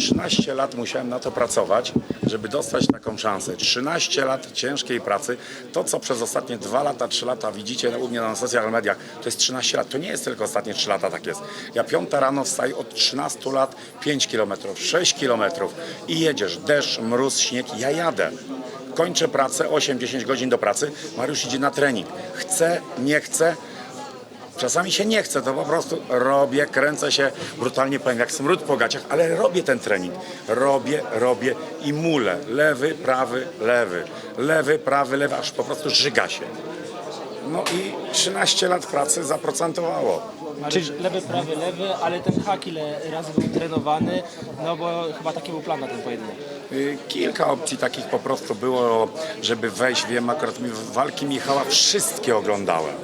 13 lat musiałem na to pracować, żeby dostać taką szansę. 13 lat ciężkiej pracy. To, co przez ostatnie 2 lata, 3 lata widzicie u mnie na social mediach, to jest 13 lat. To nie jest tylko ostatnie 3 lata, tak jest. Ja piąta rano wstaję od 13 lat 5 km, 6 km i jedziesz. Deszcz, mróz, śnieg. Ja jadę. Kończę pracę, 8-10 godzin do pracy. Mariusz idzie na trening. Chce, nie chce, Czasami się nie chce, to po prostu robię, kręcę się, brutalnie powiem, jak smród po gaciach, ale robię ten trening. Robię, robię i mulę. Lewy, prawy, lewy. Lewy, prawy, lewy, aż po prostu żyga się. No i 13 lat pracy zaprocentowało. Czyli lewy, prawy, lewy, ale ten hak ile razy był trenowany, no bo chyba taki był plan na ten pojedynek. Y, Kilka opcji takich po prostu było, żeby wejść. Wiem, akurat mi- walki Michała wszystkie oglądałem.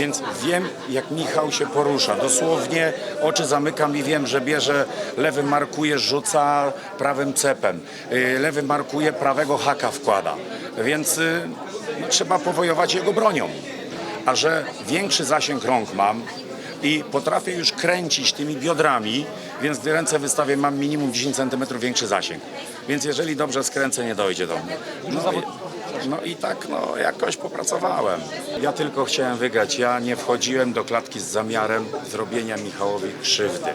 Więc wiem, jak Michał się porusza. Dosłownie oczy zamykam i wiem, że bierze, lewy markuje, rzuca prawym cepem. Y, Lewy markuje, prawego haka wkłada. Więc y, no, trzeba powojować jego bronią. A że większy zasięg rąk mam, i potrafię już kręcić tymi biodrami, więc gdy ręce wystawię, mam minimum 10 cm większy zasięg. Więc jeżeli dobrze skręcę, nie dojdzie do mnie. No no i tak no, jakoś popracowałem. Ja tylko chciałem wygrać. Ja nie wchodziłem do klatki z zamiarem zrobienia Michałowi krzywdy.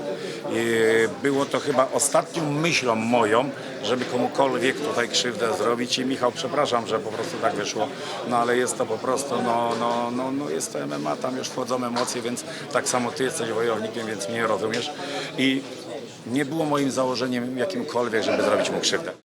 I było to chyba ostatnią myślą moją, żeby komukolwiek tutaj krzywdę zrobić. I Michał, przepraszam, że po prostu tak wyszło, no ale jest to po prostu, no, no, no, no jest to MMA, tam już wchodzą emocje, więc tak samo ty jesteś wojownikiem, więc mnie rozumiesz. I nie było moim założeniem jakimkolwiek, żeby zrobić mu krzywdę.